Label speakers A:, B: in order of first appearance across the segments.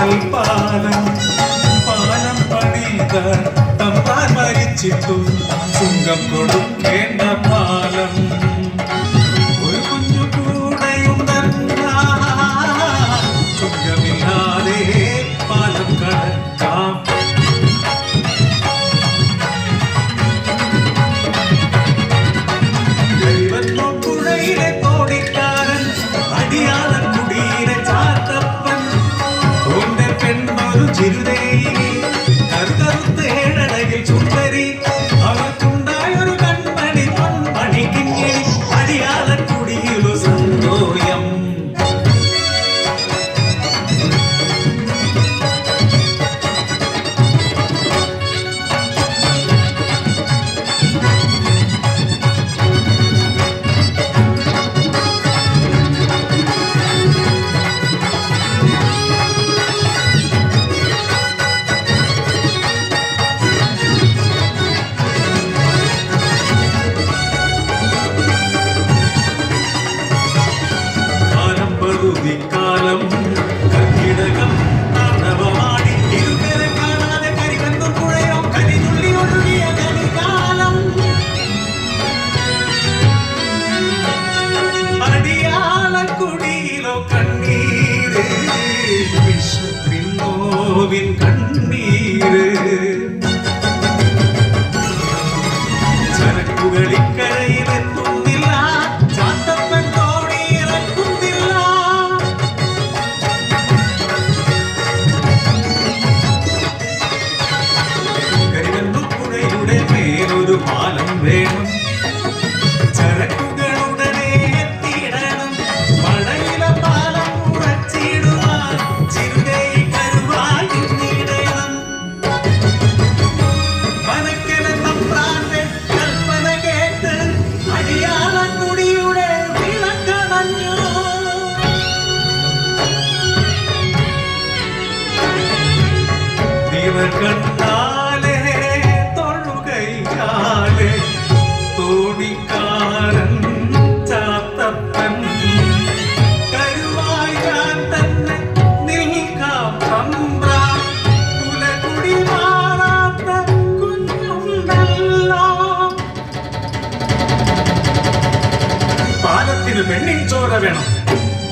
A: കാതൽ പാലം പാലം പണിത തമ്പാൻ മരിച്ചിട്ടു. ചുങ്കം കൊടുക്കേണ്ട പാലം. കുടിയിലോ കണ്ണീര്? വിശപ്പിൻ നോവിൻ കണ്ണീര്. ചരക്കുകളിക്കരയിലെത്തുന്നില്ല ചാത്തപ്പൻ തോടിയിറക്കുന്നില്ല കരിവെന്നു പുഴയുടെ മേലൊരു പാലം വേണം. കഴുത്തിന് പെണ്ണിൻ ചോര വേണം.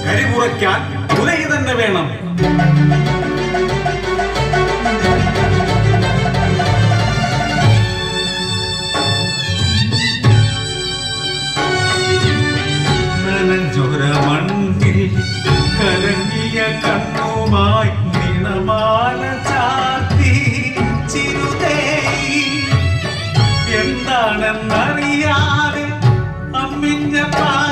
A: കരി കുറയ്ക്കാൻ പുലരി തന്നെ വേണം. മണ്ണിൽ കണ്ണുമായി ചാത്തി എന്താണെന്നറിയാതെ അമ്മിഞ്ഞ പാ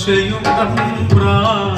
A: സംശയം തമ്പ്രാ